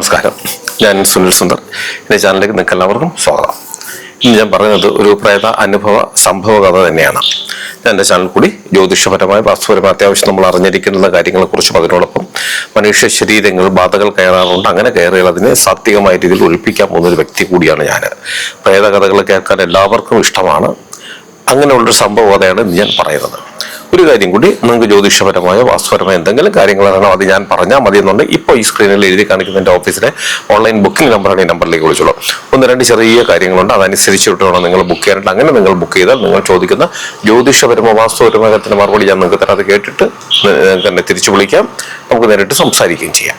നമസ്കാരം. ഞാൻ സുനിൽ സുന്ദർ. എന്റെ ചാനലിലേക്ക് നിങ്ങൾക്ക് എല്ലാവർക്കും സ്വാഗതം. ഇന്ന് ഞാൻ പറയുന്നത് ഒരു പ്രേത അനുഭവ സംഭവ കഥ തന്നെയാണ്. ഞാൻ എന്റെ ചാനൽ കൂടി ജ്യോതിഷപരമായ വാസ്തുപരമായ അത്യാവശ്യം നമ്മൾ അറിഞ്ഞിരിക്കുന്ന കാര്യങ്ങളെക്കുറിച്ചും അതിനോടൊപ്പം മനുഷ്യ ശരീരങ്ങൾ ബാധകൾ കയറാറുണ്ട്. അങ്ങനെ കയറിയാൽ അതിനെ സാത്വികമായ രീതിയിൽ ഒഴിപ്പിക്കാൻ പോകുന്ന ഒരു വ്യക്തി കൂടിയാണ് ഞാൻ. പ്രേത കഥകൾ കേൾക്കാൻ എല്ലാവർക്കും ഇഷ്ടമാണ്. അങ്ങനെയുള്ളൊരു സംഭവ കഥയാണ് ഞാൻ പറയുന്നത്. ഒരു കാര്യം കൂടി നിങ്ങൾക്ക് ജ്യോതിഷപരമായ വാസ്തുപരമായ എന്തെങ്കിലും കാര്യങ്ങളാണോ അത് ഞാൻ പറഞ്ഞാൽ മതി എന്നുണ്ടെങ്കിൽ ഇപ്പോൾ ഈ സ്ക്രീനിൽ എഴുതി കാണിക്കുന്ന എന്റെ ഓഫീസിലെ ഓൺലൈൻ ബുക്കിംഗ് നമ്പറാണ് ഈ നമ്പറിലേക്ക് വിളിച്ചോളൂ. ഒന്ന് രണ്ട് ചെറിയ കാര്യങ്ങളുണ്ട്. അതനുസരിച്ചിട്ട് വേണം നിങ്ങൾ ബുക്ക് ചെയ്യാനായിട്ട്. അങ്ങനെ നിങ്ങൾ ബുക്ക് ചെയ്താൽ നിങ്ങൾ ചോദിക്കുന്ന ജ്യോതിഷപരമോ വാസ്തുപരമായ കാര്യത്തിന് മറുപടി ഞാൻ നിങ്ങൾക്ക് തരാം. അത് കേട്ടിട്ട് തന്നെ തിരിച്ചു വിളിക്കാം. നമുക്ക് നേരിട്ട് സംസാരിക്കുകയും ചെയ്യാം.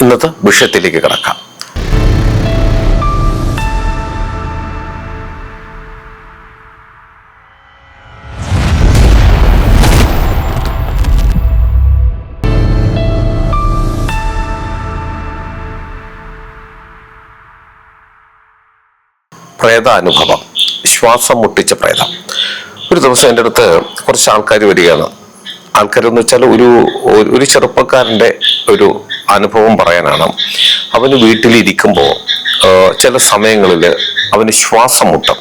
ഇന്നത്തെ വിഷയത്തിലേക്ക് കിടക്കാം. പ്രേതാനുഭവം ശ്വാസം മുട്ടിച്ച പ്രേതം. ഒരു ദിവസം എന്റെ അടുത്ത് കുറച്ച് ആൾക്കാർ വരികയാണ്. ആൾക്കാരെന്ന് വെച്ചാൽ ഒരു ഒരു- ചെറുപ്പക്കാരന്റെ ഒരു അനുഭവം പറയാനാണ്. അവന് വീട്ടിലിരിക്കുമ്പോൾ ചില സമയങ്ങളിൽ അവന് ശ്വാസം മുട്ടും.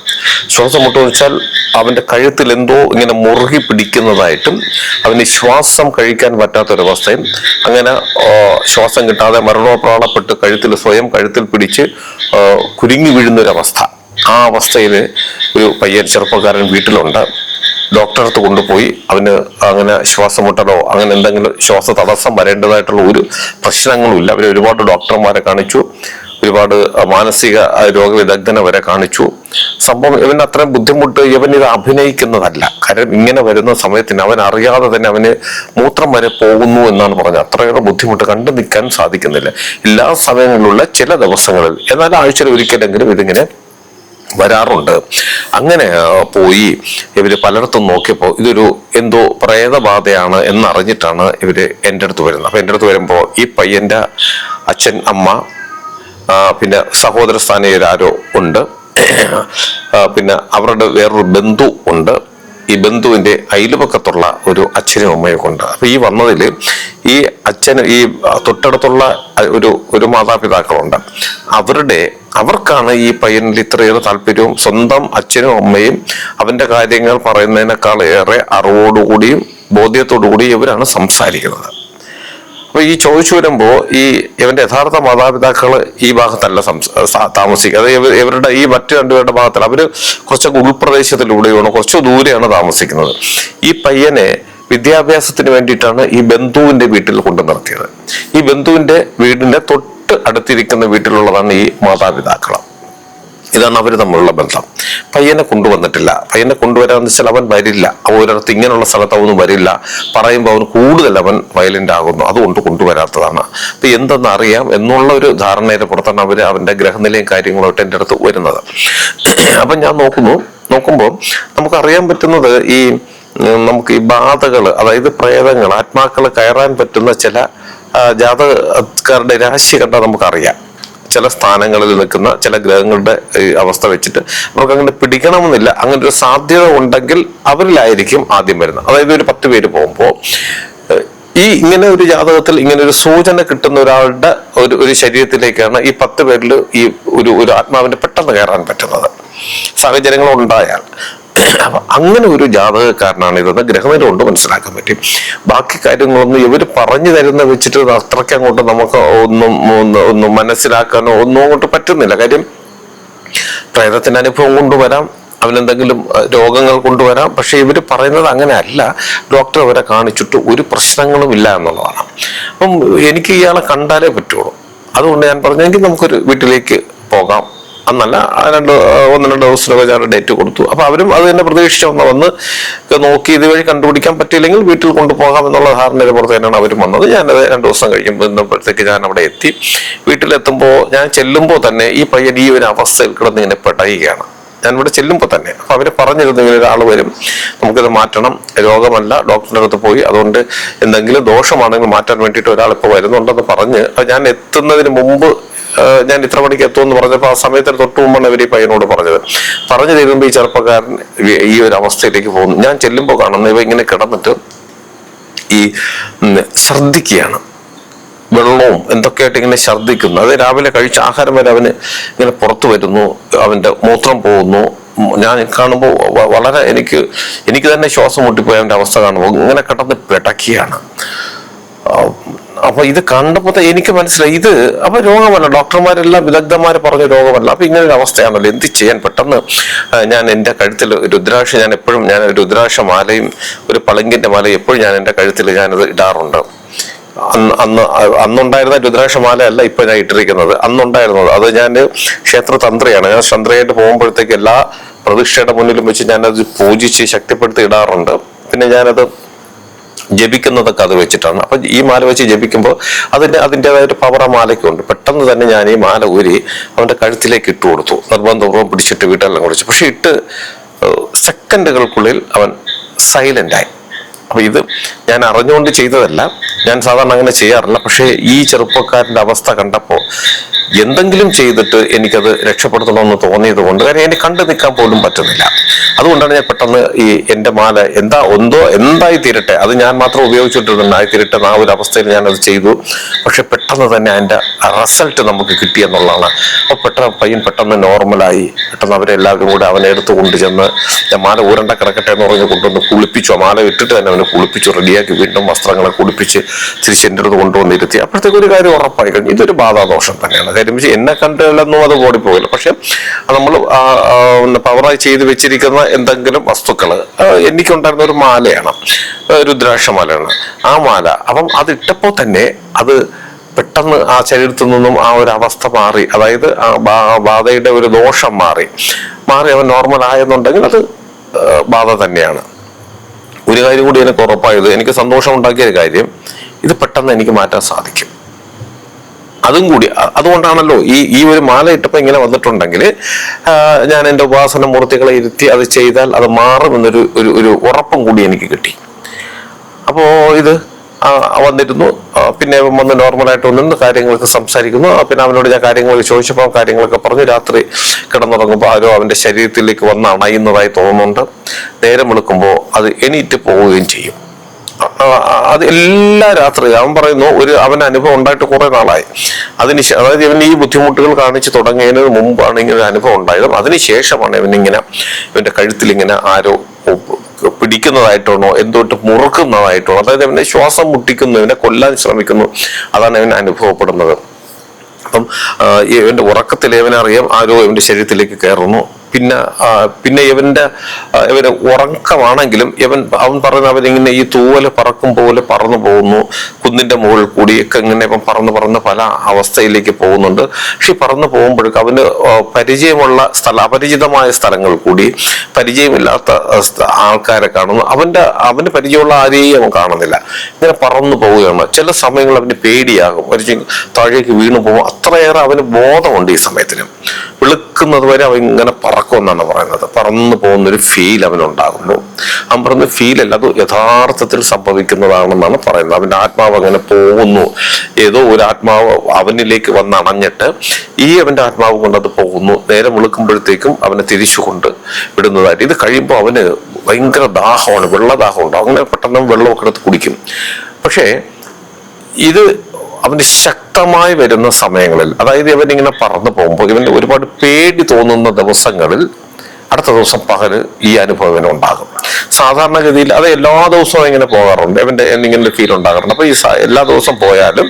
ശ്വാസം മുട്ടെന്ന് വെച്ചാൽ അവന്റെ കഴുത്തിൽ എന്തോ ഇങ്ങനെ മുറുകി പിടിക്കുന്നതായിട്ടും അവന് ശ്വാസം കഴിക്കാൻ പറ്റാത്തൊരവസ്ഥയും അങ്ങനെ ശ്വാസം കിട്ടാതെ മരണോപ്രാളപ്പെട്ട് കഴുത്തിൽ സ്വയം കഴുത്തിൽ പിടിച്ച് കുരുങ്ങി വീഴുന്നൊരവസ്ഥ. ആ അവസ്ഥയിൽ ഒരു പയ്യൻ ചെറുപ്പക്കാരൻ വീട്ടിലുണ്ട്. ഡോക്ടറെ അടുത്ത് കൊണ്ടുപോയി അവന് അങ്ങനെ ശ്വാസം മുട്ടലോ അങ്ങനെ എന്തെങ്കിലും ശ്വാസ തടസ്സം വരേണ്ടതായിട്ടുള്ള ഒരു പ്രശ്നങ്ങളുമില്ല. അവരെ ഒരുപാട് ഡോക്ടർമാരെ കാണിച്ചു. ഒരുപാട് മാനസിക രോഗവിദഗ്ധനെ വരെ കാണിച്ചു. സംഭവം ഇവന് അത്രയും ബുദ്ധിമുട്ട് ഇവൻ ഇത് അഭിനയിക്കുന്നതല്ല. കാരണം ഇങ്ങനെ വരുന്ന സമയത്തിന് അവൻ അറിയാതെ തന്നെ അവന് മൂത്രം വരെ പോകുന്നു എന്നാണ് പറഞ്ഞത്. അത്രയേറെ ബുദ്ധിമുട്ട് കണ്ടു നിൽക്കാൻ സാധിക്കുന്നില്ല. എല്ലാ സമയങ്ങളിലുള്ള ചില ദിവസങ്ങളിൽ എന്നാൽ ആഴ്ചയിൽ ഒരിക്കലെങ്കിലും ഇതിങ്ങനെ വരാറുണ്ട്. അങ്ങനെ പോയി ഇവർ പലയിടത്തും നോക്കിയപ്പോൾ ഇതൊരു എന്തോ പ്രേതബാധയാണ് എന്നറിഞ്ഞിട്ടാണ് ഇവർ എന്റെ അടുത്ത് വരുന്നത്. അപ്പൊ എന്റെ അടുത്ത് വരുമ്പോൾ ഈ പയ്യന്റെ അച്ഛൻ അമ്മ പിന്നെ സഹോദര സ്ഥാനീയരാരോ ഉണ്ട് പിന്നെ അവരുടെ വേറൊരു ബന്ധു ഉണ്ട്. ഈ ബന്ധുവിന്റെ അയൽപക്കത്തുള്ള ഒരു അച്ഛനും അമ്മയും കൊണ്ട് അപ്പൊ ഈ വന്നതിൽ ഈ അച്ഛൻ ഈ തൊട്ടടുത്തുള്ള ഒരു ഒരു മാതാപിതാക്കളുണ്ട്. അവരുടെ അവർക്കാണ് ഈ പയ്യനിൽ ഇത്രയേറെ താല്പര്യവും സ്വന്തം അച്ഛനും അമ്മയും അവന്റെ കാര്യങ്ങൾ പറയുന്നതിനേക്കാൾ ഏറെ അറിവോടുകൂടിയും ബോധ്യത്തോടു കൂടി ഇവരാണ് സംസാരിക്കുന്നത്. അപ്പൊ ഈ ചോദിച്ചു വരുമ്പോ ഈ ഇവന്റെ യഥാർത്ഥ മാതാപിതാക്കൾ ഈ ഭാഗത്തല്ല താമസിക്കുക അത് ഇവരുടെ ഈ മറ്റു രണ്ടുപേരുടെ ഭാഗത്തല്ല. അവർ കുറച്ചൊക്കെ ഉൾപ്രദേശത്തിലൂടെയാണ് കുറച്ച് ദൂരെയാണ് താമസിക്കുന്നത്. ഈ പയ്യനെ വിദ്യാഭ്യാസത്തിന് വേണ്ടിയിട്ടാണ് ഈ ബന്ധുവിന്റെ വീട്ടിൽ കൊണ്ടു നിർത്തിയത് ഈ ബന്ധുവിന്റെ വീടിന്റെ തൊട്ട് അടുത്തിരിക്കുന്ന വീട്ടിലുള്ളതാണ് ഈ മാതാപിതാക്കൾ. ഇതാണ് അവർ തമ്മിലുള്ള ബന്ധം. പയ്യനെ കൊണ്ടുവന്നിട്ടില്ല. പയ്യനെ കൊണ്ടുവരാന്ന് വെച്ചാൽ അവൻ വരില്ല. അവൻ ഒരിടത്ത് ഇങ്ങനെയുള്ള സ്ഥലത്ത് അവന് വരില്ല. പറയുമ്പോൾ അവൻ കൂടുതൽ അവൻ വയലന്റ് ആകുന്നു. അതുകൊണ്ട് കൊണ്ടുവരാത്തതാണ്. അപ്പം എന്തെന്ന് അറിയാം എന്നുള്ള ഒരു ധാരണയുടെ പുറത്താണ് അവർ അവന്റെ ഗ്രഹനിലയും കാര്യങ്ങളോട്ട് എന്റെ അടുത്ത് വരുന്നത്. അപ്പം ഞാൻ നോക്കുന്നു. നോക്കുമ്പോൾ നമുക്കറിയാൻ പറ്റുന്നത് ഈ നമുക്ക് ഈ ബാധകൾ അതായത് പ്രേതങ്ങൾ ആത്മാക്കൾ കയറാൻ പറ്റുന്ന ചില ജാതകക്കാരുടെ രാശി കണ്ടാൽ നമുക്കറിയാം. ചില സ്ഥാനങ്ങളിൽ നിൽക്കുന്ന ചില ഗ്രഹങ്ങളുടെ അവസ്ഥ വെച്ചിട്ട് നമുക്ക് അങ്ങനെ പിടിക്കണമെന്നില്ല. അങ്ങനെ ഒരു സാധ്യത ഉണ്ടെങ്കിൽ അവരിലായിരിക്കും ആദ്യം വരുന്നത്. അതായത് ഒരു പത്ത് പേര് പോകുമ്പോൾ ഈ ഇങ്ങനെ ഒരു ജാതകത്തിൽ ഇങ്ങനെ ഒരു സൂചന കിട്ടുന്ന ഒരാളുടെ ഒരു ഒരു ശരീരത്തിലേക്കാണ് ഈ പത്ത് പേരിൽ ഈ ഒരു ഒരു ആത്മാവിന് പെട്ടെന്ന് കയറാൻ പറ്റുന്നത്. സാഹചര്യങ്ങൾ ഉണ്ടായാൽ. അപ്പൊ അങ്ങനെ ഒരു ജാതകക്കാരനാണ് ഇതെന്ന് ഗ്രഹനില കൊണ്ട് മനസ്സിലാക്കാൻ പറ്റും. ബാക്കി കാര്യങ്ങളൊന്നും ഇവർ പറഞ്ഞു തരുന്ന വെച്ചിട്ട് അത്രയ്ക്ക് അങ്ങോട്ട് നമുക്ക് ഒന്നും ഒന്നും മനസ്സിലാക്കാനോ ഒന്നും അങ്ങോട്ട് പറ്റുന്നില്ല. കാര്യം പ്രേതത്തിന്റെ അനുഭവം കൊണ്ടുവരാം അവനെന്തെങ്കിലും രോഗങ്ങൾ കൊണ്ടുവരാം. പക്ഷെ ഇവർ പറയുന്നത് അങ്ങനെ അല്ല ഡോക്ടർ അവരെ കാണിച്ചിട്ട് ഒരു പ്രശ്നങ്ങളും ഇല്ല എന്നുള്ളതാണ്. അപ്പം എനിക്ക് ഇയാളെ കണ്ടാലേ പറ്റുള്ളൂ. അതുകൊണ്ട് ഞാൻ പറഞ്ഞെങ്കിൽ നമുക്കൊരു വീട്ടിലേക്ക് പോകാം. അന്നല്ല രണ്ട് ഒന്ന് രണ്ട് ദിവസത്തിനൊക്കെ ഞാൻ ഡേറ്റ് കൊടുത്തു. അപ്പൊ അവരും അത് തന്നെ പ്രതീക്ഷിച്ച് വന്ന് വന്ന് നോക്കി ഇതുവഴി കണ്ടുപിടിക്കാൻ പറ്റിയില്ലെങ്കിൽ വീട്ടിൽ കൊണ്ടുപോകാം എന്നുള്ള ധാരണയുടെ പുറത്ത് തന്നെയാണ് അവരും വന്നത്. ഞാനത് രണ്ട് ദിവസം കഴിയുമ്പോൾ ഇന്നപ്പോഴത്തേക്ക് ഞാൻ അവിടെ എത്തി. വീട്ടിലെത്തുമ്പോൾ ഞാൻ ചെല്ലുമ്പോൾ തന്നെ ഈ പയ്യൻ ഈ ഒരു അവസ്ഥയിൽ കിടന്ന് ഇങ്ങനെ പെടയുകയാണ് ഞാൻ ഇവിടെ ചെല്ലുമ്പോൾ തന്നെ അപ്പൊ അവർ പറഞ്ഞിരുന്നു ഇങ്ങനെ ഒരാൾ വരും നമുക്കിത് മാറ്റണം. രോഗമല്ല ഡോക്ടറിന്റെ അടുത്ത് പോയി. അതുകൊണ്ട് എന്തെങ്കിലും ദോഷമാണെങ്കിൽ മാറ്റാൻ വേണ്ടിയിട്ട് ഒരാൾ ഇപ്പോൾ വരുന്നുണ്ടെന്ന് പറഞ്ഞ് ഞാൻ എത്തുന്നതിന് മുമ്പ് ഞാൻ ഇത്ര മണിക്ക് എത്തുമെന്ന് പറഞ്ഞപ്പോൾ ആ സമയത്തിന് തൊട്ട് മുമ്പാണ് ഇവർ ഈ പയ്യനോട് പറഞ്ഞത്. പറഞ്ഞു തരുമ്പോൾ ഈ ചെറുപ്പക്കാരൻ ഈ- ഒരു അവസ്ഥയിലേക്ക് പോകുന്നു. ഞാൻ ചെല്ലുമ്പോൾ കാണുന്നു ഇവ ഇങ്ങനെ കിടന്നിട്ട് ഈ ഉം, ഛർദ്ദിക്കുകയാണ്. വെള്ളവും എന്തൊക്കെയായിട്ട് ഇങ്ങനെ ഛർദ്ദിക്കുന്നു. അത് രാവിലെ കഴിച്ച ആഹാരം വരെ അവന് ഇങ്ങനെ പുറത്തു വരുന്നു. അവന്റെ മൂത്രം പോകുന്നു. ഞാൻ കാണുമ്പോൾ വളരെ എനിക്ക് എനിക്ക് തന്നെ ശ്വാസം മുട്ടിപ്പോയ അവന്റെ അവസ്ഥ കാണുമ്പോൾ ഇങ്ങനെ കിടന്ന് പിടക്കിയാണ് ആ, അപ്പൊ ഇത് കണ്ടപ്പോ എനിക്ക് മനസ്സിലായി ഇത് അപ്പൊ രോഗമല്ല ഡോക്ടർമാരെല്ലാം വിദഗ്ധന്മാർ പറഞ്ഞ രോഗമല്ല. അപ്പൊ ഇങ്ങനെ ഒരു അവസ്ഥയാണല്ലോ എന്ത് ചെയ്യാൻ പെട്ടെന്ന്? ഞാൻ എന്റെ കഴുത്തിൽ രുദ്രാക്ഷ ഞാൻ എപ്പോഴും ഞാൻ രുദ്രാക്ഷ മാലയും ഒരു പളങ്കിന്റെ മാലയും എപ്പോഴും ഞാൻ എന്റെ കഴുത്തിൽ ഞാനത് ഇടാറുണ്ട്. അന്ന് അന്ന് അന്നുണ്ടായിരുന്ന രുദ്രാക്ഷമാല അല്ല ഇപ്പൊ ഞാൻ ഇട്ടിരിക്കുന്നത്. അന്നുണ്ടായിരുന്നത്. അത് ഞാൻ ക്ഷേത്ര തന്ത്രിയാണ് ഞാൻ ചന്ദ്രയായിട്ട് പോകുമ്പോഴത്തേക്ക് എല്ലാ പ്രതിഷ്ഠയുടെ മുന്നിലും വെച്ച് ഞാനത് പൂജിച്ച് ശക്തിപ്പെടുത്തി ഇടാറുണ്ട്. പിന്നെ ഞാനത് ജപിക്കുന്നതൊക്കെ അത് വെച്ചിട്ടാണ്. അപ്പൊ ഈ മാല വെച്ച് ജപിക്കുമ്പോൾ അതിന് അതിന്റെതായ ഒരു പവർ ആ മാലയ്ക്കുണ്ട് പെട്ടെന്ന് തന്നെ ഞാൻ ഈ മാല ഊരി അവന്റെ കഴുത്തിലേക്ക് ഇട്ട് കൊടുത്തു. നിർബന്ധപൂർവം പിടിച്ചിട്ട് വീട്ടെല്ലാം കുടിച്ചു പക്ഷെ ഇട്ട് സെക്കൻഡുകൾക്കുള്ളിൽ അവൻ സൈലന്റ് ആയി. അപ്പൊ ഇത് ഞാൻ അറിഞ്ഞുകൊണ്ട് ചെയ്തതല്ല. ഞാൻ സാധാരണ അങ്ങനെ ചെയ്യാറില്ല. പക്ഷേ ഈ ചെറുപ്പക്കാരന്റെ അവസ്ഥ കണ്ടപ്പോൾ എന്തെങ്കിലും ചെയ്തിട്ട് എനിക്കത് രക്ഷപ്പെടുത്തണമെന്ന് തോന്നിയത് കൊണ്ട് കാര്യം എനിക്ക് കണ്ടു നിൽക്കാൻ പോലും പറ്റുന്നില്ല. അതുകൊണ്ടാണ് ഞാൻ പെട്ടെന്ന് ഈ എന്റെ മാല എന്താ ഒന്തോ എന്തായി തീരട്ടെ? അത് ഞാൻ മാത്രം ഉപയോഗിച്ചുകൊണ്ടിരുന്നായി തീരട്ടെ ആ ഒരു അവസ്ഥയിൽ ഞാൻ അത് ചെയ്തു. പക്ഷെ പെട്ടെന്ന് തന്നെ അതിന്റെ റിസൾട്ട് നമുക്ക് കിട്ടി എന്നുള്ളതാണ്. അപ്പൊ പെട്ടെന്ന് പയ്യൻ പെട്ടെന്ന് നോർമലായി. പെട്ടെന്ന് അവരെല്ലാവരും കൂടെ അവനെ എടുത്ത് കൊണ്ടുചെന്ന് ഞാൻ മാല ഊരണ്ട കിടക്കട്ടെ എന്ന് പറഞ്ഞ് കൊണ്ടുവന്ന് കുളിപ്പിച്ചു. ആ മാല ഇട്ടിട്ട് തന്നെ അവനെ കുളിപ്പിച്ചു റെഡിയാക്കി വീണ്ടും വസ്ത്രങ്ങളെ കുളിപ്പിച്ച് തിരിച്ച് എന്റെ അടുത്ത് കൊണ്ടുവന്നിരുത്തി. അപ്പോഴത്തേക്ക് ഒരു കാര്യം ഉറപ്പായി കഴിഞ്ഞു. ഇതൊരു ബാധാദോഷം തന്നെയാണ്. കാര്യം എന്നെ കണ്ടില്ലെന്നും അത് ഓടിപ്പോകില്ല. പക്ഷെ നമ്മൾ പവറായി ചെയ്ത് വെച്ചിരിക്കുന്ന എന്തെങ്കിലും വസ്തുക്കൾ എനിക്കുണ്ടായിരുന്ന ഒരു മാലയാണ്. രുദ്രാക്ഷമാലയാണ് രുദ്രാക്ഷ മാലയാണ് ആ മാല അപ്പം അതിട്ടപ്പോൾ തന്നെ അത് പെട്ടെന്ന് ആ ശരീരത്തിൽ നിന്നും ആ ഒരു അവസ്ഥ മാറി. അതായത് ആ ബാധയുടെ ഒരു ദോഷം മാറി. മാറി അവൻ നോർമൽ ആയെന്നുണ്ടെങ്കിൽ അത് ബാധ തന്നെയാണ്. ഒരു കാര്യം കൂടി എനിക്ക് ഉറപ്പായത് എനിക്ക് സന്തോഷം ഉണ്ടാക്കിയ കാര്യം ഇത് പെട്ടെന്ന് എനിക്ക് മാറ്റാൻ സാധിക്കും. അതും കൂടി. അതുകൊണ്ടാണല്ലോ ഈ ഈ ഒരു മാല ഇട്ടപ്പോൾ ഇങ്ങനെ വന്നിട്ടുണ്ടെങ്കിൽ ഞാൻ എന്റെ ഉപാസന മൂർത്തികളെ ഇരുത്തി അത് ചെയ്താൽ അത് മാറുമെന്നൊരു ഒരു ഒരു ഉറപ്പും കൂടി എനിക്ക് കിട്ടി. അപ്പോ ഇത് വന്നിരുന്നു. പിന്നെ വന്ന് നോർമലായിട്ട് വന്നിരുന്നു കാര്യങ്ങളൊക്കെ സംസാരിക്കുന്നു. പിന്നെ അവനോട് ഞാൻ കാര്യങ്ങൾ ചോദിച്ചപ്പോൾ കാര്യങ്ങളൊക്കെ പറഞ്ഞു. രാത്രി കിടന്നുറങ്ങുമ്പോൾ ആരോ അവന്റെ ശരീരത്തിലേക്ക് വന്ന് അണയുന്നതായി തോന്നുന്നുണ്ട്. നേരം വെളുക്കുമ്പോൾ അത് എണീറ്റ് പോവുകയും ചെയ്യും. അത് എല്ലാ രാത്രി അവൻ പറയുന്നു ഒരു അവൻ അനുഭവം ഉണ്ടായിട്ട് കുറെ നാളായി. അതിന് അതായത് ഇവൻ ഈ ബുദ്ധിമുട്ടുകൾ കാണിച്ചു തുടങ്ങിയതിന് മുമ്പാണ് ഇങ്ങനെ ഒരു അനുഭവം ഉണ്ടായത്. അതിനുശേഷമാണ് ഇവനിങ്ങനെ ഇവന്റെ കഴുത്തിൽ ഇങ്ങനെ ആരോ പിടിക്കുന്നതായിട്ടാണോ എന്തോട്ട് മുറുക്കുന്നതായിട്ടാണോ അതായത് ഇവനെ ശ്വാസം മുട്ടിക്കുന്നു ഇവനെ കൊല്ലാൻ ശ്രമിക്കുന്നു. അതാണ് ഇവന് അനുഭവപ്പെടുന്നത്. അപ്പം ഇവന്റെ ഉറക്കത്തിൽ ഇവനറിയാം ആരോ ഇവന്റെ ശരീരത്തിലേക്ക് കയറുന്നു. പിന്നെ പിന്നെ ഇവന്റെ ഇവന് ഉറക്കമാണെങ്കിലും ഇവൻ അവൻ പറയുന്ന അവനിങ്ങനെ ഈ തൂവൽ പറക്കും പോലെ പറന്നു പോകുന്നു. കുന്നിന്റെ മുകളിൽ കൂടിയൊക്കെ ഇങ്ങനെ ഇപ്പം പറന്ന് പറന്ന് പല അവസ്ഥയിലേക്ക് പോകുന്നുണ്ട്. പക്ഷെ പറന്ന് പോകുമ്പോഴേക്കും അവന് പരിചയമുള്ള സ്ഥല അപരിചിതമായ സ്ഥലങ്ങൾ കൂടി പരിചയമില്ലാത്ത ആൾക്കാരെ കാണുന്നു. അവന്റെ അവന് പരിചയമുള്ള ആരെയും അവൻ കാണുന്നില്ല. ഇങ്ങനെ പറന്നു പോവുകയാണ്. ചില സമയങ്ങളിൽ അവന് പേടിയാകും. ഒരു താഴേക്ക് വീണു പോകും. അത്രയേറെ അവന് ബോധമുണ്ട് ഈ സമയത്തിന് വെളുക്കുന്നത് വരെ അവൻ ഇങ്ങനെ പറക്കുമെന്നാണ് പറയുന്നത്. പറന്നു പോകുന്ന ഒരു ഫീൽ അവനുണ്ടാകുന്നു. അവൻ പറയുന്ന ഫീൽ അല്ല അത് യഥാർത്ഥത്തിൽ സംഭവിക്കുന്നതാണെന്നാണ് പറയുന്നത്. അവന്റെ ആത്മാവ് അങ്ങനെ പോകുന്നു. ഏതോ ഒരു ആത്മാവ് അവനിലേക്ക് വന്ന് അണഞ്ഞിട്ട് ഈ അവന്റെ ആത്മാവ് കൊണ്ട് അത് പോകുന്നു. നേരെ വെളുക്കുമ്പോഴത്തേക്കും അവനെ തിരിച്ചുകൊണ്ട് വിടുന്നതായിട്ട്. ഇത് കഴിയുമ്പോൾ അവന് ഭയങ്കര ദാഹമാണ് വെള്ളദാഹം ഉണ്ടാവും അങ്ങനെ പെട്ടെന്ന് വെള്ളമൊക്കെ എടുത്ത് കുടിക്കും. പക്ഷേ ഇത് അവന് ശക്തമായി വരുന്ന സമയങ്ങളിൽ അതായത് ഇവൻ ഇങ്ങനെ പറന്നു പോകുമ്പോൾ ഇവന് ഒരുപാട് പേടി തോന്നുന്ന ദിവസങ്ങളിൽ അടുത്ത ദിവസം പകൽ ഈ അനുഭവം ഉണ്ടാകും. സാധാരണഗതിയിൽ അത് എല്ലാ ദിവസവും ഇങ്ങനെ പോകാറുണ്ട്. ഇവന്റെ ഇങ്ങനെ ഫീൽ ഉണ്ടാകാറുണ്ട്. അപ്പൊ ഈ എല്ലാ ദിവസം പോയാലും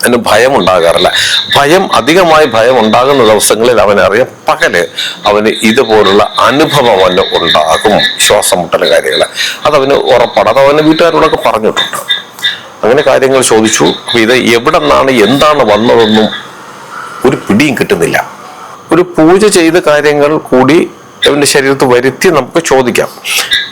അതിന് ഭയം ഉണ്ടാകാറില്ല. ഭയം അധികമായി ഭയം ഉണ്ടാകുന്ന ദിവസങ്ങളിൽ അവനറിയാം പകൽ അവന് ഇതുപോലുള്ള അനുഭവം അവന് ഉണ്ടാകും. ശ്വാസം മുട്ടൽ കാര്യങ്ങൾ. അതവന് ഉറപ്പാണ്. അത് അവന് വീട്ടുകാരോടൊക്കെ പറഞ്ഞിട്ടുണ്ട്. അങ്ങനെ കാര്യങ്ങൾ ചോദിച്ചു. ഇത് എവിടെ നിന്നാണ് എന്താണ് വന്നതെന്നും ഒരു പിടിയും കിട്ടുന്നില്ല. ഒരു പൂജ ചെയ്ത കാര്യങ്ങൾ കൂടി അവന്റെ ശരീരത്ത് വരുത്തി നമുക്ക് ചോദിക്കാം.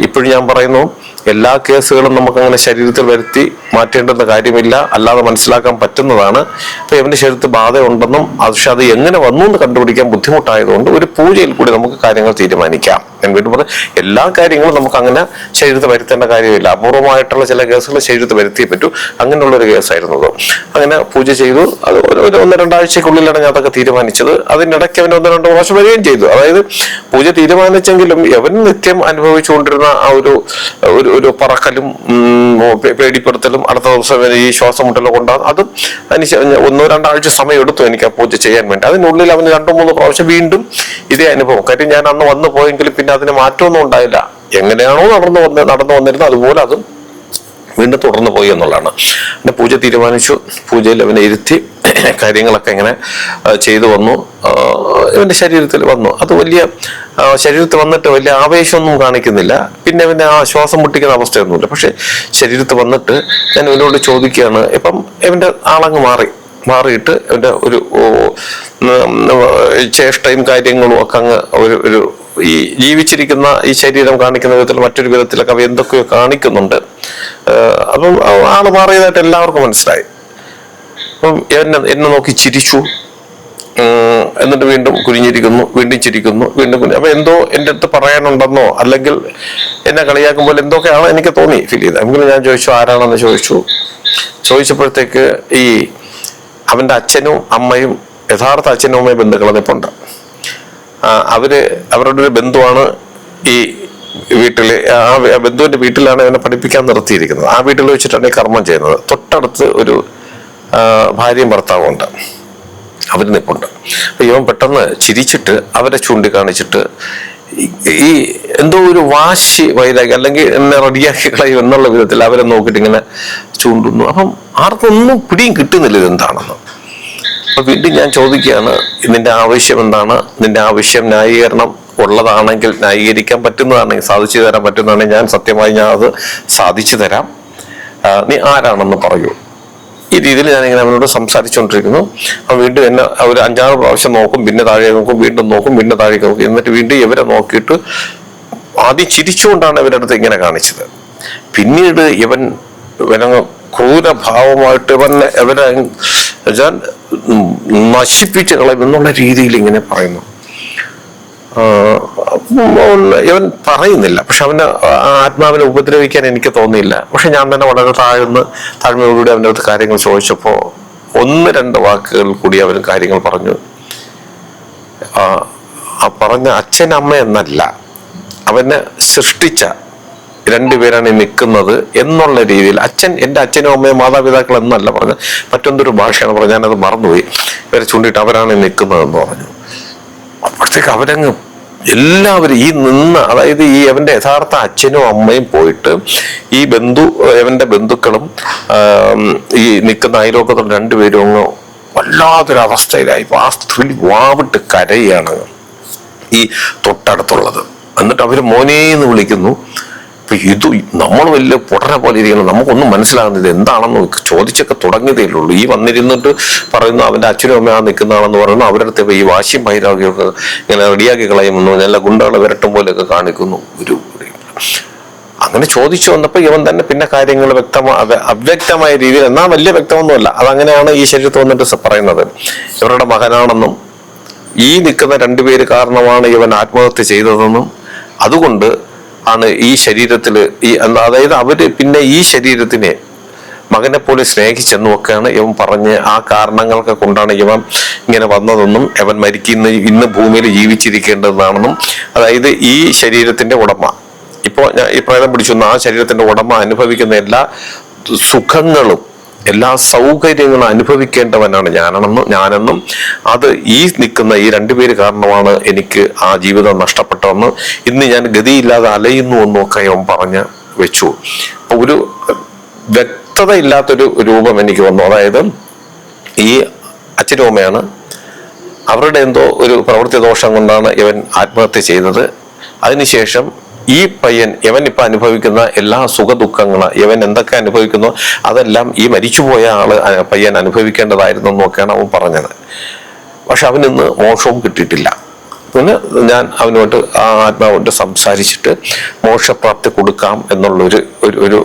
ഇപ്പോഴും ഞാൻ പറയുന്നു എല്ലാ കേസുകളും നമുക്ക് അങ്ങനെ ശരീരത്തിൽ വരുത്തി മാറ്റേണ്ടുന്ന കാര്യമില്ല. അല്ലാതെ മനസ്സിലാക്കാൻ പറ്റുന്നതാണ്. ഇപ്പൊ ഇവന്റെ ശരീരത്തിൽ ബാധ ഉണ്ടെന്നും അത് പക്ഷെ അത് എങ്ങനെ വന്നു എന്ന് കണ്ടുപിടിക്കാൻ ബുദ്ധിമുട്ടായതുകൊണ്ട് ഒരു പൂജയിൽ കൂടി നമുക്ക് കാര്യങ്ങൾ തീരുമാനിക്കാം. ഞാൻ വീണ്ടും പറഞ്ഞു എല്ലാ കാര്യങ്ങളും നമുക്ക് അങ്ങനെ ശരീരത്തിൽ വരുത്തേണ്ട കാര്യമില്ല. അപൂർവമായിട്ടുള്ള ചില കേസുകൾ ശരീരത്തിൽ വരുത്തിയേ പറ്റൂ. അങ്ങനെയുള്ള ഒരു കേസായിരുന്നു അങ്ങനെ പൂജ ചെയ്തു. അത് ഒരു ഒന്ന് രണ്ടാഴ്ചക്കുള്ളിലാണ് ഞാൻ അതൊക്കെ തീരുമാനിച്ചത്. അതിനിടയ്ക്ക് അവൻ ഒന്ന് രണ്ട് പ്രാവശ്യം വരികയും ചെയ്തു. അതായത് പൂജ തീരുമാനിച്ചെങ്കിലും എവൻ നിത്യം അനുഭവിച്ചുകൊണ്ടിരുന്ന ആ ഒരു ഒരു പറക്കലും പേടിപ്പെടുത്തലും അടുത്ത ദിവസം ഈ ശ്വാസം മുട്ടലൊക്കെ ഉണ്ടാകും. അതും അതിന് ഒന്നോ രണ്ടാഴ്ച സമയം എടുത്തു എനിക്ക് ആ പൂജ ചെയ്യാൻ വേണ്ടി. അതിനുള്ളിൽ അവന് രണ്ടോ മൂന്നോ പ്രാവശ്യം വീണ്ടും ഇതേ അനുഭവം. കാര്യം ഞാൻ അന്ന് വന്നു പോയെങ്കിൽ പിന്നെ അതിന് മാറ്റമൊന്നും ഉണ്ടായില്ല. എങ്ങനെയാണോ നടന്നു വന്ന് നടന്നു വന്നിരുന്നത് അതുപോലെ അതും വീണ്ടും തുടർന്നു പോയി എന്നുള്ളതാണ്. പിന്നെ പൂജ തീരുമാനിച്ചു. പൂജയിൽ അവനെ ഇരുത്തി കാര്യങ്ങളൊക്കെ ഇങ്ങനെ ചെയ്തു വന്നു. ഇവന്റെ ശരീരത്തിൽ വന്നു. അത് വലിയ ശരീരത്തിൽ വന്നിട്ട് വലിയ ആവേശമൊന്നും കാണിക്കുന്നില്ല. പിന്നെ അവന്റെ ആ ശ്വാസം മുട്ടിക്കുന്ന അവസ്ഥയൊന്നുമില്ല. പക്ഷെ ശരീരത്തിൽ വന്നിട്ട് ഞാൻ ഇവനോട് ചോദിക്കുകയാണ് ഇപ്പം ഇവന്റെ ആളങ്ങ് മാറി മാറിയിട്ട് ഇവന്റെ ഒരു ചേഷ്ടയും കാര്യങ്ങളും ഒക്കെ അങ്ങ് ഒരു ഒരു ഈ ജീവിച്ചിരിക്കുന്ന ഈ ശരീരം കാണിക്കുന്ന വിധത്തിൽ മറ്റൊരു വിധത്തിലൊക്കെ അവ എന്തൊക്കെയോ കാണിക്കുന്നുണ്ട്. അപ്പം ആൾ മാറിയതായിട്ട് എല്ലാവർക്കും മനസ്സിലായി. അപ്പം എന്നെ എന്നെ നോക്കി ചിരിച്ചു. എന്നിട്ട് വീണ്ടും കുനിഞ്ഞിരിക്കുന്നു വീണ്ടും ചിരിക്കുന്നു വീണ്ടും കുനി അപ്പൊ എന്തോ എന്റെ അടുത്ത് പറയാനുണ്ടെന്നോ അല്ലെങ്കിൽ എന്നെ കളിയാക്കുമ്പോൾ എന്തൊക്കെയാണ് എനിക്ക് തോന്നി ഫീൽ ചെയ്തത്. എങ്കിലും ഞാൻ ചോദിച്ചു ആരാണെന്ന് ചോദിച്ചു? ചോദിച്ചപ്പോഴത്തേക്ക് ഈ അവന്റെ അച്ഛനും അമ്മയും യഥാർത്ഥ അച്ഛനും അമ്മയും ബന്ധുക്കൾ നിപ്പുണ്ട് അവർ അവരുടെ ഒരു ബന്ധുവാണ് ഈ വീട്ടിൽ ആ ബന്ധുവിന്റെ വീട്ടിലാണ് ഇവനെ പഠിപ്പിക്കാൻ നിർത്തിയിരിക്കുന്നത്. ആ വീട്ടിൽ വെച്ചിട്ടാണ് ഈ കർമ്മം ചെയ്യുന്നത്. തൊട്ടടുത്ത് ഒരു ഭാര്യയും ഭർത്താവും ഉണ്ട് അവർ നിപ്പുണ്ട്. അപ്പൊ ഇവൻ പെട്ടെന്ന് ചിരിച്ചിട്ട് അവരെ ചൂണ്ടിക്കാണിച്ചിട്ട് ഈ എന്തോ ഒരു വാശി വൈരാഗ്യം അല്ലെങ്കിൽ എന്നെ റെഡിയാക്കി കളയും എന്നുള്ള വിധത്തിൽ അവരെ നോക്കിയിട്ട് ഇങ്ങനെ ചൂണ്ടുന്നു. അപ്പം ആർക്കൊന്നും പിടിയും കിട്ടുന്നില്ല ഇതെന്താണെന്ന്. അപ്പൊ വീണ്ടും ഞാൻ ചോദിക്കുകയാണ് നിന്റെ ആവശ്യം എന്താണ്? നിന്റെ ആവശ്യം ന്യായീകരണം ഉള്ളതാണെങ്കിൽ ന്യായീകരിക്കാൻ പറ്റുന്നതാണെങ്കിൽ സാധിച്ചു തരാൻ പറ്റുന്നതാണെങ്കിൽ ഞാൻ സത്യമായി ഞാൻ അത് സാധിച്ചു തരാം. നീ ആരാണെന്ന് പറയൂ. ഈ രീതിയിൽ ഞാൻ ഇങ്ങനെ അവനോട് സംസാരിച്ചുകൊണ്ടിരിക്കുന്നു. അവൻ വീണ്ടും എന്നെ അവർ അഞ്ചാറ് പ്രാവശ്യം നോക്കും പിന്നെ താഴെ നോക്കും വീണ്ടും നോക്കും പിന്നെ താഴേക്ക് നോക്കും. എന്നിട്ട് വീണ്ടും ഇവരെ നോക്കിയിട്ട് ആദ്യം ചിരിച്ചുകൊണ്ടാണ് ഇവരുടെ അടുത്ത് ഇങ്ങനെ കാണിച്ചത്. പിന്നീട് ഇവൻ ഇവനങ്ങ് ക്രൂരഭാവമായിട്ട് ഇവരെ വെച്ചാൽ നശിപ്പിച്ച് കളയും എന്നുള്ള രീതിയിൽ ഇങ്ങനെ പറയുന്നു. ഇവൻ പറയുന്നില്ല. പക്ഷെ അവന് ആത്മാവിനെ ഉപദ്രവിക്കാൻ എനിക്ക് തോന്നിയില്ല. പക്ഷെ ഞാൻ തന്നെ വളരെ താഴ്ന്ന് താഴ്മയോടുകൂടി അവന്റെ അടുത്ത് കാര്യങ്ങൾ ചോദിച്ചപ്പോൾ ഒന്ന് രണ്ട് വാക്കുകൾ കൂടി അവൻ കാര്യങ്ങൾ പറഞ്ഞു. ആ പറഞ്ഞ അച്ഛൻ അമ്മ എന്നല്ല. അവനെ സൃഷ്ടിച്ച രണ്ടുപേരാണ് ഈ നിൽക്കുന്നത് എന്നുള്ള രീതിയിൽ അച്ഛൻ എന്റെ അച്ഛനും അമ്മയും മാതാപിതാക്കൾ എന്നല്ല പറഞ്ഞത്. മറ്റൊന്നൊരു ഭാഷയാണ് പറഞ്ഞത്. ഞാനത് മറന്നുപോയി. ഇവരെ ചൂണ്ടിയിട്ട് അവരാണ് നിൽക്കുന്നതെന്ന് പറഞ്ഞു. അപ്പോഴത്തേക്ക് അവരങ്ങ് എല്ലാവരും ഈ നിന്ന അതായത് ഈ അവന്റെ യഥാർത്ഥ അച്ഛനും അമ്മയും പോയിട്ട് ഈ ബന്ധു അവന്റെ ബന്ധുക്കളും ഈ നിൽക്കുന്ന അയലോക്കത്തുള്ള രണ്ടുപേരും അങ്ങ് വല്ലാത്തൊരു അവസ്ഥയിലായി ആ സ്ത്രീ വാവിട്ട് കരയാണ് ഈ തൊട്ടടുത്തുള്ളത്. എന്നിട്ട് അവർ മോനേന്ന് വിളിക്കുന്നു. ഇപ്പൊ ഇത് നമ്മൾ വലിയ പൊടനെ പോലെ ഇരിക്കണം നമുക്കൊന്നും മനസ്സിലാകുന്നത് എന്താണെന്ന് ചോദിച്ചൊക്കെ തുടങ്ങിയതേ ഉള്ളൂ. ഈ വന്നിരുന്നിട്ട് പറയുന്നു അവന്റെ അച്ഛനും അമ്മയാണ് നിൽക്കുന്നതാണെന്ന് പറയുന്നു. അവരുടെ അടുത്ത് ഈ വാശിയും വൈരാഗ്യമൊക്കെ ഇങ്ങനെ റെഡിയാക്കി കളയുമെന്നു നല്ല ഗുണ്ടകളെ വിരട്ടും പോലെയൊക്കെ കാണിക്കുന്നു. ഒരു അങ്ങനെ ചോദിച്ചു വന്നപ്പോൾ ഇവൻ തന്നെ പിന്നെ കാര്യങ്ങൾ വ്യക്തമാ അവ്യക്തമായ രീതിയിൽ എന്നാൽ വലിയ വ്യക്തമൊന്നുമല്ല. അതങ്ങനെയാണ് ഈ ശരീരത്ത് വന്നിട്ട് പറയുന്നത്. ഇവരുടെ മകനാണെന്നും ഈ നിൽക്കുന്ന രണ്ടുപേര് കാരണമാണ് ഇവൻ ആത്മഹത്യ ചെയ്തതെന്നും. അതുകൊണ്ട് ആണ് ഈ ശരീരത്തിൽ ഈ അതായത് അവർ പിന്നെ ഈ ശരീരത്തിനെ മകനെ പോലെ സ്നേഹിച്ചെന്നും ഒക്കെയാണ് ഇവൻ പറഞ്ഞ് ആ കാരണങ്ങളൊക്കെ കൊണ്ടാണ് ഇവൻ ഇങ്ങനെ വന്നതെന്നും ഇവൻ മരിക്കുന്ന ഇന്ന് ഭൂമിയിൽ ജീവിച്ചിരിക്കേണ്ടതാണെന്നും. അതായത് ഈ ശരീരത്തിന്റെ ഉടമ. ഇപ്പോ ഞാൻ ഈ പിടിച്ചു ആ ശരീരത്തിന്റെ ഉടമ അനുഭവിക്കുന്ന എല്ലാ സുഖങ്ങളും എല്ലാ സൗകര്യങ്ങളും അനുഭവിക്കേണ്ടവനാണ് ഞാനെന്നും ഞാനെന്നും. അത് ഈ നിൽക്കുന്ന ഈ രണ്ടുപേര് കാരണമാണ് എനിക്ക് ആ ജീവിതം നഷ്ടപ്പെട്ടതെന്ന് ഇന്ന് ഞാൻ ഗതിയില്ലാതെ അലയുന്നു എന്നൊക്കെ അവൻ പറഞ്ഞ് വെച്ചു. ഒരു വ്യക്തത ഇല്ലാത്തൊരു രൂപം എനിക്ക് വന്നു. അതായത് ഈ അച്ഛനും അമ്മയാണ് അവരുടെ എന്തോ ഒരു പ്രവൃത്തി ദോഷം കൊണ്ടാണ് ഇവൻ ആത്മഹത്യ ചെയ്തത്. അതിനുശേഷം ഈ പയ്യൻ യവൻ ഇപ്പൊ അനുഭവിക്കുന്ന എല്ലാ സുഖ ദുഃഖങ്ങൾ ഇവൻ എന്തൊക്കെ അനുഭവിക്കുന്നു അതെല്ലാം ഈ മരിച്ചുപോയ ആൾ പയ്യൻ അനുഭവിക്കേണ്ടതായിരുന്നു എന്നൊക്കെയാണ് അവൻ പറഞ്ഞത്. പക്ഷെ അവനിന്ന് മോഷവും കിട്ടിയിട്ടില്ല. പിന്നെ ഞാൻ അവനോട് ആ ആത്മാവോട്ട് സംസാരിച്ചിട്ട് മോക്ഷപ്രാപ്തി കൊടുക്കാം എന്നുള്ളൊരു ഒരു ഒരു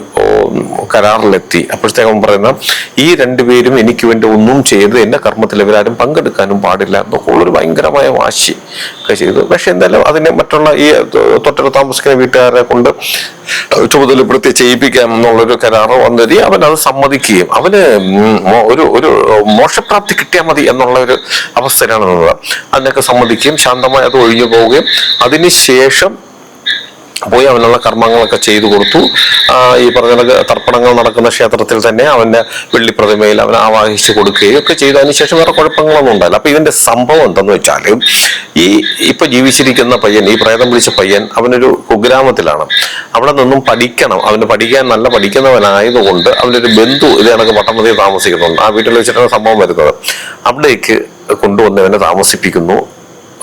കരാറിലെത്തി. അപ്പോഴത്തേക്കും പറയുന്ന ഈ രണ്ടുപേരും എനിക്ക് വേണ്ടി ഒന്നും ചെയ്ത് എന്റെ കർമ്മത്തിൽ ഇവരാരും പങ്കെടുക്കാനും പാടില്ല. എന്നൊക്കെ ഉള്ളൊരു ഭയങ്കരമായ വാശി ഒക്കെ ചെയ്തു. പക്ഷെ എന്തായാലും അതിനെ മറ്റുള്ള ഈ തൊട്ടടുത്ത് താമസിക്കുന്ന വീട്ടുകാരെ കൊണ്ട് ചുമതലപ്പെടുത്തി ചെയ്യിപ്പിക്കാം എന്നുള്ളൊരു കരാറ് വന്നതി അവൻ അത് സമ്മതിക്കുകയും അവന് ഒരു ഒരു മോക്ഷപ്രാപ്തി കിട്ടിയാൽ മതി എന്നുള്ള ഒരു അവസ്ഥയിലാണ് നിന്നത്. അതിനൊക്കെ സമ്മതിക്കുകയും ശാന്തമായി അത് ഒഴിഞ്ഞു പോവുകയും അതിനുശേഷം പോയി അവനുള്ള കർമ്മങ്ങളൊക്കെ ചെയ്തു കൊടുത്തു. ഈ പറഞ്ഞ തർപ്പണങ്ങൾ നടക്കുന്ന ക്ഷേത്രത്തിൽ തന്നെ അവന്റെ വെള്ളി പ്രതിമയിൽ അവൻ ആവാഹിച്ചു കൊടുക്കുകയും ഒക്കെ ചെയ്തു. അതിനുശേഷം വേറെ കുഴപ്പങ്ങളൊന്നും ഉണ്ടായില്ല. അപ്പൊ ഇതിന്റെ സംഭവം എന്തെന്ന് വെച്ചാൽ ഈ ഇപ്പൊ ജീവിച്ചിരിക്കുന്ന പയ്യൻ ഈ പ്രേതം പിടിച്ച പയ്യൻ അവനൊരു കുഗ്രാമത്തിലാണ്. അവിടെ നിന്നും പഠിക്കണം. അവന് പഠിക്കാൻ നല്ല പഠിക്കുന്നവനായതുകൊണ്ട് അവനൊരു ബന്ധു ഇത് കണക്ക് പട്ടണത്തിൽ താമസിക്കുന്നുണ്ട്. ആ വീട്ടിൽ വെച്ചിട്ടാണ് സംഭവം വരുന്നത്. അവിടേക്ക് കൊണ്ടുവന്ന് അവനെ താമസിപ്പിക്കുന്നു.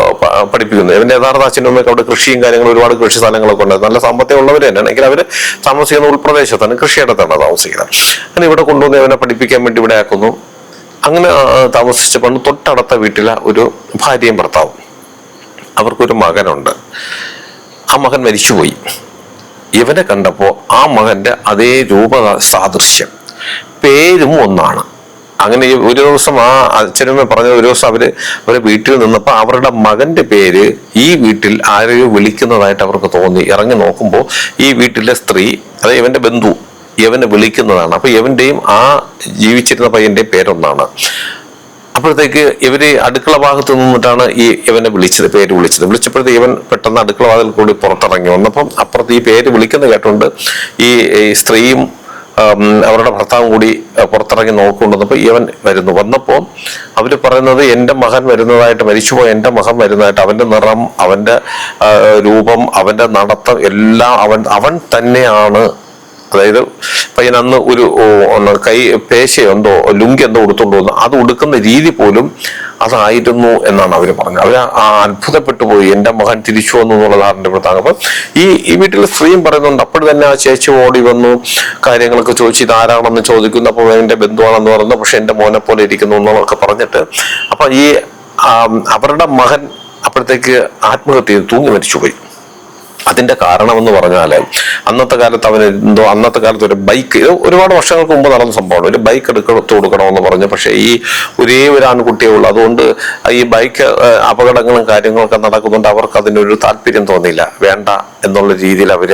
ആ, പ- പഠിപ്പിക്കുന്നു. ഇവന്റെ യഥാർത്ഥ അച്ഛനും അവിടെ കൃഷിയും കാര്യങ്ങളും ഒരുപാട് കൃഷി സ്ഥലങ്ങളൊക്കെ ഉണ്ട്. നല്ല സാമ്പത്തികം ഉള്ളവർ തന്നെയാണ്. എങ്കിൽ അവർ താമസിക്കുന്ന ഉൾപ്രദേശത്താണ് കൃഷിയിടത്താണ് താമസിക്കുന്നത്. അങ്ങനെ ഇവിടെ കൊണ്ടുവന്ന് ഇവനെ പഠിപ്പിക്കാൻ വേണ്ടി ഇവിടെ ആക്കുന്നു. അങ്ങനെ താമസിച്ച താമസിച്ചപ്പോൾ തൊട്ടടുത്ത വീട്ടിലെ ഒരു ഭാര്യയും ഭർത്താവും. അവർക്കൊരു മകനുണ്ട്. ആ മകൻ മരിച്ചുപോയി. ഇവനെ കണ്ടപ്പോ ആ മകന്റെ അതേ രൂപ സാദൃശ്യം. പേരും ഒന്നാണ്. അങ്ങനെ ഒരു ദിവസം ആ അച്ഛനമ്മ പറഞ്ഞ ഒരു ദിവസം അവർ അവരെ വീട്ടിൽ നിന്നപ്പോ അവരുടെ മകന്റെ പേര് ഈ വീട്ടിൽ ആരെയോ വിളിക്കുന്നതായിട്ട് അവർക്ക് തോന്നി. ഇറങ്ങി നോക്കുമ്പോൾ ഈ വീട്ടിലെ സ്ത്രീ അതായത് ഇവന്റെ ബന്ധു ഇവനെ വിളിക്കുന്നതാണ്. അപ്പൊ ഇവന്റെയും ആ ജീവിച്ചിരുന്ന പയ്യന്റെയും പേരൊന്നാണ്. അപ്പോഴത്തേക്ക് ഇവർ അടുക്കള ഭാഗത്ത് നിന്നിട്ടാണ് ഈ ഇവനെ വിളിച്ചത് പേര് വിളിച്ചത്. വിളിച്ചപ്പോഴത്തേക്ക് ഇവൻ പെട്ടെന്ന് അടുക്കള വാതിൽ കൂടി പുറത്തിറങ്ങി വന്നപ്പം അപ്പുറത്ത് ഈ പേര് വിളിക്കുന്ന കേട്ടുകൊണ്ട് ഈ സ്ത്രീയും അവരുടെ ഭർത്താവും കൂടി പുറത്തിറങ്ങി നോക്കുകൊണ്ടിരുന്നപ്പോൾ ഇവൻ വരുന്നു. വന്നപ്പോൾ അവർ പറയുന്നത് എന്റെ മകൻ വരുന്നതായിട്ട് മരിച്ചുപോയ എന്റെ മകൻ വരുന്നതായിട്ട് അവന്റെ നിറം അവന്റെ രൂപം അവന്റെ നടത്തം എല്ലാം അവൻ അവൻ തന്നെയാണ് അതായത് പയ്യൻ അന്ന് ഒരു കൈ പേശയെന്തോ ലുങ്ക് എന്തോ കൊടുത്തുണ്ടോ വന്നു അത് ഉടുക്കുന്ന രീതി പോലും അതായിരുന്നു എന്നാണ് അവർ പറഞ്ഞത്. അവർ അത്ഭുതപ്പെട്ടു പോയി. എന്റെ മകൻ തിരിച്ചു വന്നു എന്നുള്ളതാണ് എന്റെ പ്രധാനം അപ്പം ഈ ഈ വീട്ടിലെ സ്ത്രീയും പറയുന്നുണ്ട് അപ്പോൾ തന്നെ ആ ചേച്ചി ഓടി വന്നു കാര്യങ്ങളൊക്കെ ചോദിച്ചു ഇതാരാണെന്ന് ചോദിക്കുന്നു അപ്പോൾ എന്റെ ബന്ധുവാണെന്ന് പറഞ്ഞു പക്ഷെ എന്റെ മോനെ പോലെ ഇരിക്കുന്നു എന്നുള്ളതൊക്കെ പറഞ്ഞിട്ട് അപ്പൊ ഈ അവരുടെ മകൻ അപ്പോഴത്തേക്ക് ആത്മഹത്യ തൂങ്ങി മരിച്ചുപോയി. അതിന്റെ കാരണം എന്ന് പറഞ്ഞാൽ അന്നത്തെ കാലത്ത് അവന് എന്തോ അന്നത്തെ കാലത്ത് ഒരു ബൈക്ക് ഒരുപാട് വർഷങ്ങൾക്ക് മുമ്പ് നടന്ന സംഭവമാണ്. ഒരു ബൈക്ക് എടുത്തു കൊടുക്കണമെന്ന് പറഞ്ഞു. പക്ഷേ ഈ ഒരേ ഒരു ആൺകുട്ടിയേ ഉള്ളൂ. അതുകൊണ്ട് ഈ ബൈക്ക് അപകടങ്ങളും കാര്യങ്ങളൊക്കെ നടക്കുന്നുണ്ട് അവർക്ക് അതിനൊരു താല്പര്യം തോന്നിയില്ല. വേണ്ട എന്നുള്ള രീതിയിൽ അവർ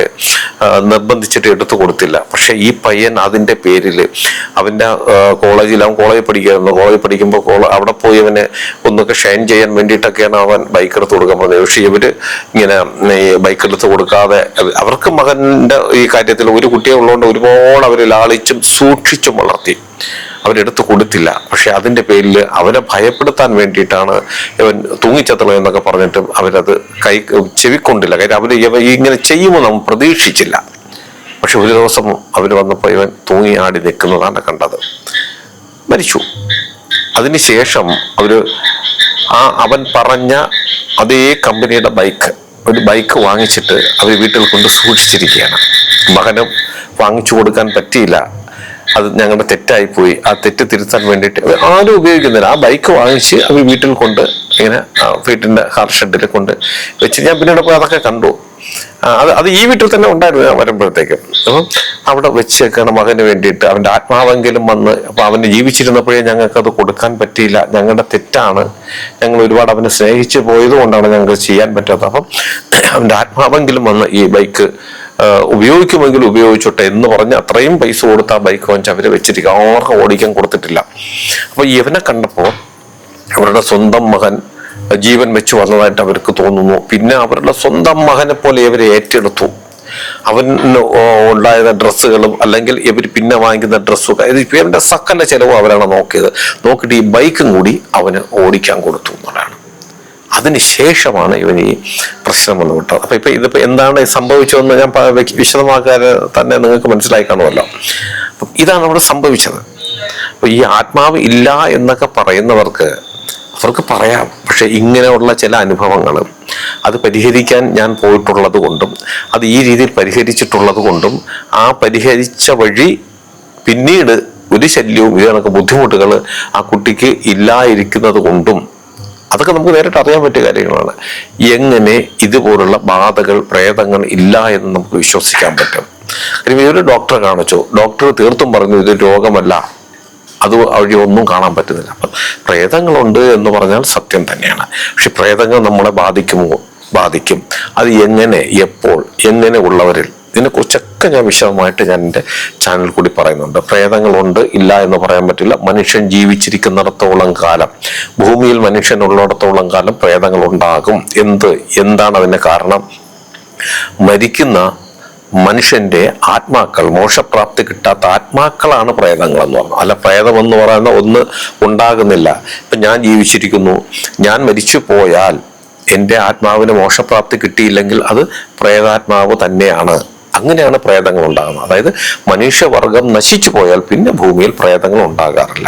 നിർബന്ധിച്ചിട്ട് എടുത്തു കൊടുത്തില്ല. പക്ഷേ ഈ പയ്യൻ അതിന്റെ പേരിൽ അവന്റെ കോളേജിൽ അവൻ കോളേജിൽ പഠിക്കുകയായിരുന്നു കോളേജിൽ പഠിക്കുമ്പോൾ അവിടെ പോയി അവന് ഒന്നൊക്കെ ഷൈൻ ചെയ്യാൻ വേണ്ടിയിട്ടൊക്കെയാണ് അവൻ ബൈക്ക് എടുത്ത് കൊടുക്കാൻ പറഞ്ഞത്. പക്ഷെ ഇവർ ഇങ്ങനെ ബൈക്ക് എടുത്ത് കൊടുക്കാതെ അവർക്ക് അവർക്ക് മകന്റെ ഈ കാര്യത്തിൽ ഒരു കുട്ടിയെ ഉള്ളതുകൊണ്ട് ഒരുപാട് അവർ ലാളിച്ചും സൂക്ഷിച്ചും വളർത്തി. അവരെടുത്ത് കൊടുത്തില്ല. പക്ഷെ അതിന്റെ പേരിൽ അവരെ ഭയപ്പെടുത്താൻ വേണ്ടിയിട്ടാണ് ഇവൻ തൂങ്ങിച്ചത്തള എന്നൊക്കെ പറഞ്ഞിട്ട് അവരത് കൈ ചെവിക്കൊണ്ടില്ല. കാര്യം അവർ ഇവ ഇങ്ങനെ ചെയ്യുമോ നമ്മൾ പ്രതീക്ഷിച്ചില്ല. പക്ഷെ ഒരു ദിവസം അവർ വന്നപ്പോൾ ഇവൻ തൂങ്ങി ആടി നിൽക്കുന്നതാണ് കണ്ടത്. മരിച്ചു. അതിനുശേഷം അവർ ആ അവൻ പറഞ്ഞ അതേ കമ്പനിയുടെ ബൈക്ക് ഒരു ബൈക്ക് വാങ്ങിച്ചിട്ട് അവർ വീട്ടിൽ കൊണ്ട് സൂക്ഷിച്ചിരിക്കുകയാണ്. മകനും വാങ്ങിച്ചു കൊടുക്കാൻ പറ്റിയില്ല. അത് ഞങ്ങളുടെ തെറ്റായി പോയി ആ തെറ്റ് തിരുത്താൻ വേണ്ടിട്ട് ആരും ഉപയോഗിക്കുന്നില്ല. ആ ബൈക്ക് വാങ്ങിച്ച് അവർ വീട്ടിൽ കൊണ്ട് ഇങ്ങനെ വീട്ടിന്റെ കാർ ഷെഡിൽ കൊണ്ട് വെച്ച് ഞാൻ പിന്നീട് പോയി അതൊക്കെ കണ്ടു. അത് അത് ഈ വീട്ടിൽ തന്നെ ഉണ്ടായിരുന്നു ഞാൻ വരുമ്പോഴത്തേക്കും. അപ്പം അവിടെ വെച്ചേക്കാണ് മകന് വേണ്ടിയിട്ട്. അവന്റെ ആത്മാവെങ്കിലും വന്ന് അപ്പൊ അവന് ജീവിച്ചിരുന്നപ്പോഴേ ഞങ്ങൾക്ക് അത് കൊടുക്കാൻ പറ്റിയില്ല. ഞങ്ങളുടെ തെറ്റാണ്. ഞങ്ങൾ ഒരുപാട് അവനെ സ്നേഹിച്ചു പോയത് കൊണ്ടാണ് ഞങ്ങൾക്ക് ചെയ്യാൻ പറ്റാത്തത്. അപ്പം അവന്റെ ആത്മാവെങ്കിലും വന്ന് ഈ ബൈക്ക് ഉപയോഗിക്കുമെങ്കിൽ ഉപയോഗിച്ചോട്ടെ എന്ന് പറഞ്ഞ് അത്രയും പൈസ കൊടുത്ത ആ ബൈക്ക് വാങ്ങിച്ച് അവർ വെച്ചിരിക്കുക ആർക്കും ഓടിക്കാൻ കൊടുത്തിട്ടില്ല. അപ്പൊ ഇവനെ കണ്ടപ്പോൾ അവരുടെ സ്വന്തം മകൻ ജീവൻ വെച്ച് വന്നതായിട്ട് അവർക്ക് തോന്നുന്നു. പിന്നെ അവരുടെ സ്വന്തം മകനെ പോലെ ഇവരെ ഏറ്റെടുത്തു. അവന് ഉണ്ടായ ഡ്രസ്സുകളും അല്ലെങ്കിൽ ഇവർ പിന്നെ വാങ്ങിക്കുന്ന ഡ്രസ്സും ഇവന്റെ സക്കന്റെ ചെലവും അവരാണ് നോക്കിയത്. നോക്കിയിട്ട് ഈ ബൈക്കും കൂടി അവന് ഓടിക്കാൻ കൊടുത്തു എന്നുള്ളതാണ് അതിനുശേഷമാണ് ഇവൻ ഈ പ്രശ്നം വന്നു വിട്ടത്. അപ്പൊ ഇപ്പൊ ഇതിപ്പോ എന്താണ് സംഭവിച്ചതെന്ന് ഞാൻ വിശദമാക്കാൻ തന്നെ നിങ്ങൾക്ക് മനസ്സിലായി കാണുമല്ലോ. ഇതാണ് അവിടെ സംഭവിച്ചത്. അപ്പൊ ഈ ആത്മാവ് ഇല്ല എന്നൊക്കെ പറയുന്നവർക്ക് അവർക്ക് പറയാം. പക്ഷെ ഇങ്ങനെയുള്ള ചില അനുഭവങ്ങൾ അത് പരിഹരിക്കാൻ ഞാൻ പോയിട്ടുള്ളത് കൊണ്ടും അത് ഈ രീതിയിൽ പരിഹരിച്ചിട്ടുള്ളത് കൊണ്ടും ആ പരിഹരിച്ച വഴി പിന്നീട് ഒരു ശല്യവും ഇത് കണക്ക് ബുദ്ധിമുട്ടുകൾ ആ കുട്ടിക്ക് ഇല്ലായിരിക്കുന്നത് കൊണ്ടും അതൊക്കെ നമുക്ക് നേരിട്ട് അറിയാൻ പറ്റിയ കാര്യങ്ങളാണ്. എങ്ങനെ ഇതുപോലുള്ള ബാധകൾ പ്രേതങ്ങൾ ഇല്ല എന്ന് നമുക്ക് വിശ്വസിക്കാൻ പറ്റും. കാര്യം ഇതൊരു ഡോക്ടറെ കാണിച്ചു. ഡോക്ടർ തീർത്തും പറഞ്ഞു ഇത് രോഗമല്ല. അത് വഴി ഒന്നും കാണാൻ പറ്റുന്നില്ല. അപ്പം പ്രേതങ്ങളുണ്ട് എന്ന് പറഞ്ഞാൽ സത്യം തന്നെയാണ്. പക്ഷെ പ്രേതങ്ങൾ നമ്മളെ ബാധിക്കുമോ? ബാധിക്കും. അത് എങ്ങനെ എപ്പോൾ എങ്ങനെ ഉള്ളവരിൽ ഇതിനെക്കുറിച്ചൊക്കെ ഞാൻ വിശദമായിട്ട് ഞാൻ എന്റെ ചാനൽ കൂടി പറയുന്നുണ്ട്. പ്രേതങ്ങളുണ്ട് ഇല്ല എന്ന് പറയാൻ പറ്റില്ല. മനുഷ്യൻ ജീവിച്ചിരിക്കുന്നിടത്തോളം കാലം ഭൂമിയിൽ മനുഷ്യൻ ഉള്ളിടത്തോളം കാലം പ്രേതങ്ങൾ ഉണ്ടാകും എന്ത് എന്താണ് അതിന്റെ കാരണം? മരിക്കുന്ന മനുഷ്യന്റെ ആത്മാക്കൾ മോക്ഷപ്രാപ്തി കിട്ടാത്ത ആത്മാക്കളാണ് പ്രേതങ്ങൾ എന്ന് പറഞ്ഞു. അല്ല പ്രേതം എന്ന് പറയുന്ന ഒന്ന് ഉണ്ടാകുന്നില്ല. ഇപ്പൊ ഞാൻ ജീവിച്ചിരിക്കുന്നു ഞാൻ മരിച്ചു പോയാൽ എന്റെ ആത്മാവിന് മോക്ഷപ്രാപ്തി കിട്ടിയില്ലെങ്കിൽ അത് പ്രേതാത്മാവ് തന്നെയാണ്. അങ്ങനെയാണ് പ്രേതങ്ങൾ ഉണ്ടാകുന്നത്. അതായത് മനുഷ്യവർഗം നശിച്ചു പോയാൽ പിന്നെ ഭൂമിയിൽ പ്രേതങ്ങൾ ഉണ്ടാകാറില്ല.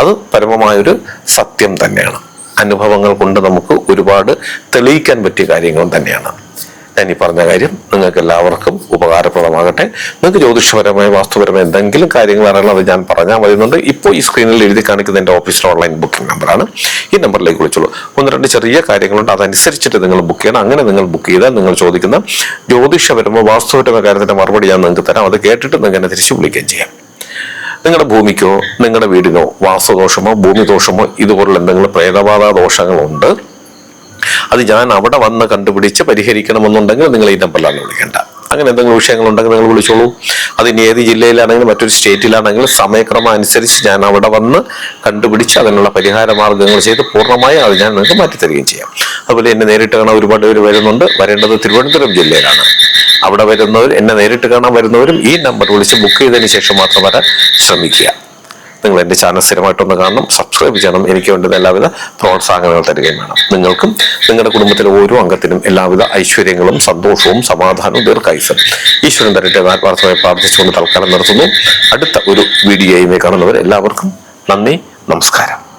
അത് പരമമായൊരു സത്യം തന്നെയാണ്. അനുഭവങ്ങൾ കൊണ്ട് നമുക്ക് ഒരുപാട് തെളിയിക്കാൻ പറ്റിയ കാര്യങ്ങളും തന്നെയാണ്. ഞാൻ ഈ പറഞ്ഞ കാര്യം നിങ്ങൾക്ക് എല്ലാവർക്കും ഉപകാരപ്രദമാകട്ടെ. നിങ്ങൾക്ക് ജ്യോതിഷപരമായ വാസ്തുപരമായ എന്തെങ്കിലും കാര്യങ്ങൾ അറിയണം അത് ഞാൻ പറഞ്ഞാൽ മതിയുന്നുണ്ട്. ഇപ്പോൾ ഈ സ്ക്രീനിൽ എഴുതി കാണിക്കുന്ന എന്റെ ഓഫീസിലെ ഓൺലൈൻ ബുക്കിംഗ് നമ്പറാണ് ഈ നമ്പറിലേക്ക് വിളിച്ചോളൂ. ഒന്ന് രണ്ട് ചെറിയ കാര്യങ്ങളുണ്ട്. അതനുസരിച്ചിട്ട് നിങ്ങൾ ബുക്ക് ചെയ്യണം. അങ്ങനെ നിങ്ങൾ ബുക്ക് ചെയ്താൽ നിങ്ങൾ ചോദിക്കുന്ന ജ്യോതിഷപരമോ വാസ്തുപരമോ കാര്യത്തിന്റെ മറുപടി ഞാൻ നിങ്ങൾക്ക് തരാം. അത് കേട്ടിട്ട് നിങ്ങൾ എന്നെ തിരിച്ച് വിളിക്കുകയും ചെയ്യാം. നിങ്ങളുടെ ഭൂമിക്കോ നിങ്ങളുടെ വീടിനോ വാസ്തുദോഷമോ ഭൂമിദോഷമോ ഇതുപോലുള്ള എന്തെങ്കിലും പ്രേതബാധ ദോഷങ്ങളുണ്ട്. അത് ഞാൻ അവിടെ വന്ന് കണ്ടുപിടിച്ച് പരിഹരിക്കണമെന്നുണ്ടെങ്കിൽ നിങ്ങൾ ഈ നമ്പറിലാണ് വിളിക്കേണ്ട. അങ്ങനെ എന്തെങ്കിലും വിഷയങ്ങളുണ്ടെങ്കിൽ നിങ്ങൾ വിളിച്ചോളൂ. അത് ഇനി ഏത് ജില്ലയിലാണെങ്കിലും മറ്റൊരു സ്റ്റേറ്റിലാണെങ്കിലും സമയക്രമം അനുസരിച്ച് ഞാൻ അവിടെ വന്ന് കണ്ടുപിടിച്ച് അതിനുള്ള പരിഹാര മാർഗങ്ങൾ ചെയ്ത് പൂർണമായും അത് ഞാൻ നിങ്ങൾക്ക് മാറ്റിത്തരികയും ചെയ്യാം. അതുപോലെ എന്നെ നേരിട്ട് കാണാൻ ഒരുപാട് പേര് വരുന്നുണ്ട്. വരേണ്ടത് തിരുവനന്തപുരം ജില്ലയിലാണ്. അവിടെ വരുന്നവർ എന്നെ നേരിട്ട് കാണാൻ വരുന്നവരും ഈ നമ്പർ വിളിച്ച് ബുക്ക് ചെയ്തതിന് ശേഷം മാത്രം വരാൻ ശ്രമിക്കുക. നിങ്ങൾ എന്റെ ചാനൽ സ്ഥിരമായിട്ടൊന്ന് കാണണം സബ്സ്ക്രൈബ് ചെയ്യണം. എനിക്ക് വേണ്ടുന്ന എല്ലാവിധ പ്രോത്സാഹനങ്ങൾ തരികയും വേണം. നിങ്ങൾക്കും നിങ്ങളുടെ കുടുംബത്തിലെ ഓരോ അംഗത്തിനും എല്ലാവിധ ഐശ്വര്യങ്ങളും സന്തോഷവും സമാധാനവും ദീർഘായുസും ഈശ്വരൻ തരട്ടെ ആത്മാർത്ഥമായി പ്രാർത്ഥിച്ചുകൊണ്ട് തൽക്കാലം നിർത്തുന്നു. അടുത്ത ഒരു വീഡിയോയുമായി കാണുന്നവർ എല്ലാവർക്കും നന്ദി നമസ്കാരം.